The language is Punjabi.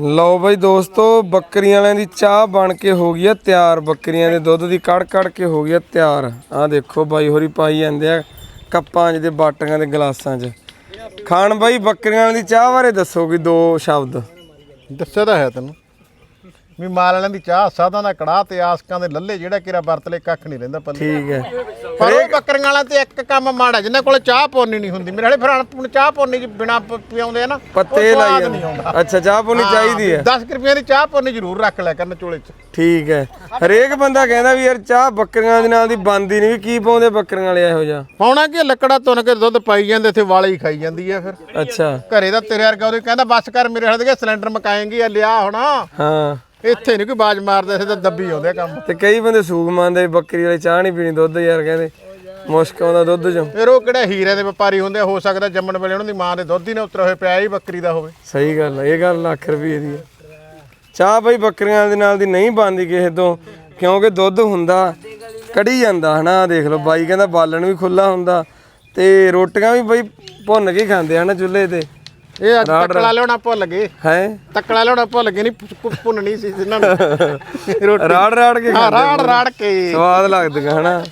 ਲਓ ਬਈ ਦੋਸਤੋ, ਬੱਕਰੀਆਂ ਵਾਲਿਆਂ ਦੀ ਚਾਹ ਬਣ ਕੇ ਹੋ ਗਈ ਆ ਤਿਆਰ। ਬੱਕਰੀਆਂ ਦੇ ਦੁੱਧ ਦੀ ਕੜ ਕੜ ਕੇ ਹੋ ਗਈ ਆ ਤਿਆਰ। ਆਹ ਦੇਖੋ ਬਾਈ ਹੋਰੀ ਪਾਈ ਜਾਂਦੇ ਆ ਕੱਪਾਂ 'ਚ ਦੇ ਬਾਟੀਆਂ ਦੇ ਗਲਾਸਾਂ 'ਚ। ਖਾਣ ਬਾਈ, ਬੱਕਰੀਆਂ ਵਾਲਿਆਂ ਦੀ ਚਾਹ ਬਾਰੇ ਦੱਸੋ ਕੋਈ ਦੋ ਸ਼ਬਦ। ਦੱਸਿਆ ਤਾਂ ਹੈ ਤੈਨੂੰ। ਵੀ ਮਾਲ ਵਾਲਿਆਂ ਦੀ ਚਾਹ ਸਾਦਾਂ ਦਾ ਕੜਾਹ ਤੇ ਆਸਕਾਂ ਦੇ ਲੱਲੇ ਜਿਹੜਾ ਕਿਰਾ ਵਰਤ ਲੈ ਕੱਖ ਨਹੀਂ ਰਹਿੰਦਾ ਪੱਲੇ। ਠੀਕ ਹੈ। ਪਰ ਉਹ ਬੱਕਰੀਆਂ ਵਾਲਾ ਤੇ ਇੱਕ ਕੰਮ ਮਾੜਾ ਜਿੰਨਾਂ ਕੋਲੇ ਚਾਹ ਪੋਨੀ ਨਹੀਂ ਹੁੰਦੀ। ਮੇਰੇ ਵਾਲੇ ਫਰਾਣ ਪੁਣ ਚਾਹ ਪੋਨੀ ਚ ਬਿਨਾ ਪਿਆਉਂਦੇ ਆ ਨਾ ਪੱਤੇ ਲਾਈ ਅੱਛਾ ਚਾਹ ਪੂਣੀ ਚਾਹੀਦੀ ਹੈ। 10 ਰੁਪਏ ਦੀ ਚਾਹ ਪੋਨੀ ਜ਼ਰੂਰ ਰੱਖ ਲਿਆ ਕਰਨ ਚੋਲੇ ਚ। ਠੀਕ ਹੈ। ਹਰੇਕ ਬੰਦਾ ਕਹਿੰਦਾ ਵੀ ਯਾਰ ਚਾਹ ਬੱਕਰੀਆਂ ਦੇ ਨਾਲ ਦੀ ਬੰਦੀ ਨਹੀਂ ਵੀ ਕੀ ਪਾਉਂਦੇ ਬੱਕਰੀਆਂ ਵਾਲੇ ਇਹੋ ਜਿਹਾ? ਪਾਉਣਾ ਕਿ ਲੱਕੜਾ ਤੁੰਨ ਕੇ ਦੁੱਧ ਪਾਈ ਜਾਂਦੇ ਇੱਥੇ ਵਾਲੇ ਹੀ ਖਾਈ ਜਾਂਦੀ ਆ ਫਿਰ। ਅੱਛਾ। ਘਰੇ ਦਾ ਤੇਰੇ ਵਰਗਾ ਉਹਦੇ ਕਹਿੰਦਾ ਬਸ ਕਰ ਮੇਰੇ ਹੱਥ ਦੇ ਸਿਲੰਡਰ ਮਕਾਏਂਗੀ ਆ ਲਿਆ ਹੁਣ। ਹਾਂ। ਇੱਥੇ ਨਹੀਂ ਕੋਈ ਬਾਜ ਮਾਰਦਾ ਇੱਥੇ ਤਾਂ ਦੱਬੀ ਆਉਂਦੇ ਆ ਕੰਮ। ਤੇ ਕਈ ਬੰਦੇ ਸੂਗ ਮੰਨਦੇ ਬੱਕਰੀ ਵਾਲੀ ਚਾਹ ਨਹੀਂ ਪੀਣੀ ਦੁੱਧ ਯਾਰ ਕਹਿੰਦੇ ਮੁਸ਼ਕ ਆਉਂਦਾ ਦੁੱਧ ਚੋਂ। ਫਿਰ ਉਹ ਕਿਹੜੇ ਹੀਰੇ ਦੇ ਵਪਾਰੀ ਹੁੰਦੇ ਆ, ਹੋ ਸਕਦਾ ਜੰਮਣ ਵੇਲੇ ਉਹਨਾਂ ਦੀ ਮਾਂ ਦੇ ਦੁੱਧ ਹੀ ਨਾ ਉਤਰਿਆ ਹੋਏ ਪਿਆ ਹੀ ਬੱਕਰੀ ਦਾ ਹੋਵੇ। ਸਹੀ ਗੱਲ ਹੈ ਇਹ ਗੱਲ ਲੱਖ ਰੁਪਏ ਦੀ ਹੈ ਚਾਹ ਬਈ ਬੱਕਰੀਆਂ ਦੇ ਨਾਲ ਦੀ ਨਹੀਂ ਬਣਦੀ ਕਿਸੇ ਤੋਂ ਕਿਉਂਕਿ ਦੁੱਧ ਹੁੰਦਾ ਕੜੀ ਜਾਂਦਾ ਹਨਾ ਆਹ ਦੇਖ ਲਓ ਬਾਈ ਕਹਿੰਦਾ ਬਾਲਣ ਵੀ ਖੁੱਲਾ ਹੁੰਦਾ ਤੇ ਰੋਟੀਆਂ ਵੀ ਬਈ ਭੁੰਨ ਕੇ ਖਾਂਦੇ ਹਨਾ ਚੁੱਲ੍ਹੇ ਤੇ। ਇਹ ਅੱਜ ਤੱਕਲਾ ਲਿਆਉਣਾ ਭੁੱਲ ਗਏ। ਹੈ? ਤੱਕਲਾ ਲਿਆਉਣਾ ਭੁੱਲ ਗਏ ਨਹੀਂ ਭੁੰਨਣੀ ਸੀ ਇਹਨਾਂ ਨੂੰ। ਰੋਟੀ ਰਾੜ ਰਾੜ ਕੇ ਹਾਂ ਰਾੜ ਰਾੜ ਕੇ। ਸਵਾਦ ਲੱਗਦੀਆਂ ਹਨਾ?